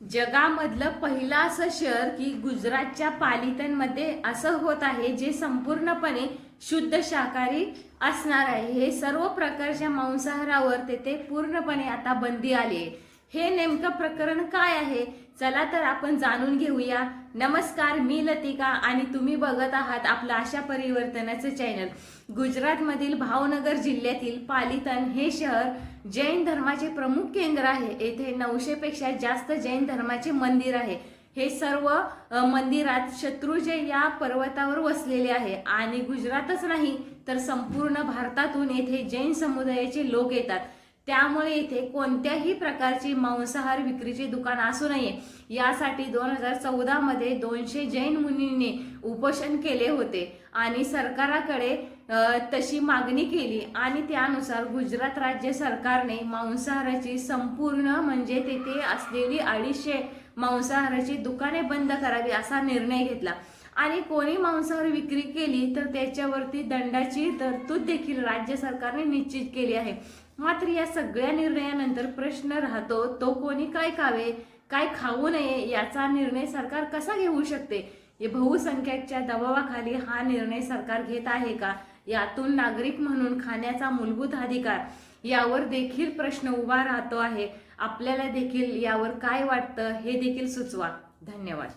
जगामधलं पहिलं असं शहर की गुजरातच्या पालितनमध्ये असं होत आहे जे संपूर्णपणे शुद्ध शाकाहारी असणार आहे. हे सर्व प्रकारच्या मांसाहारावर तेथे पूर्णपणे आता बंदी आली आहे. हे नेमकं प्रकरण काय आहे? चला तर आपण जाणून घेऊया. नमस्कार मी लतिका आणि तुम्ही बघत आहात आपलं आशा परिवर्तनाचं चॅनल गुजरातमधील भावनगर जिल्ह्यातील पालितन हे शहर जैन धर्माचे प्रमुख केंद्र आहे. येथे नऊशे पेक्षा जास्त जैन धर्माचे मंदिर आहे. हे सर्व मंदिरात शत्रुजय या पर्वतावर वसलेले आहे. आणि गुजरातच नाही तर संपूर्ण भारतातून येथे जैन समुदायाचे लोक येतात. त्यामुळे इथे कोणत्याही प्रकारची मांसाहार विक्रीचे दुकान असू नये. यासाठी दोन हजार चौदा मध्ये दोनशे जैन मुनींनी उपोषण केले होते आणि सरकाराकडे तशी मागणी केली आणि त्यानुसार गुजरात राज्य सरकारने मांसाहाराची संपूर्ण म्हणजे तेथे असलेली अडीचशे मांसाहाराची दुकाने बंद करावी असा निर्णय घेतला. आणि कोणी मांसाहार विक्री केली तर त्याच्यावरती दंडाची तरतूद देखील राज्य सरकारने निश्चित केली आहे. मात्र या सगळ्या निर्णयानंतर प्रश्न राहतो तो कोणी काय खावे काय खाऊ नये याचा निर्णय सरकार कसा घेऊ शकते? हे बहुसंख्याकच्या दबावाखाली हा निर्णय सरकार घेत आहे का? यातून नागरिक म्हणून खाण्याचा मूलभूत अधिकार यावर देखील प्रश्न उभा राहतो आहे. आपल्याला देखील यावर काय वाटतं हे देखील सुचवा. धन्यवाद.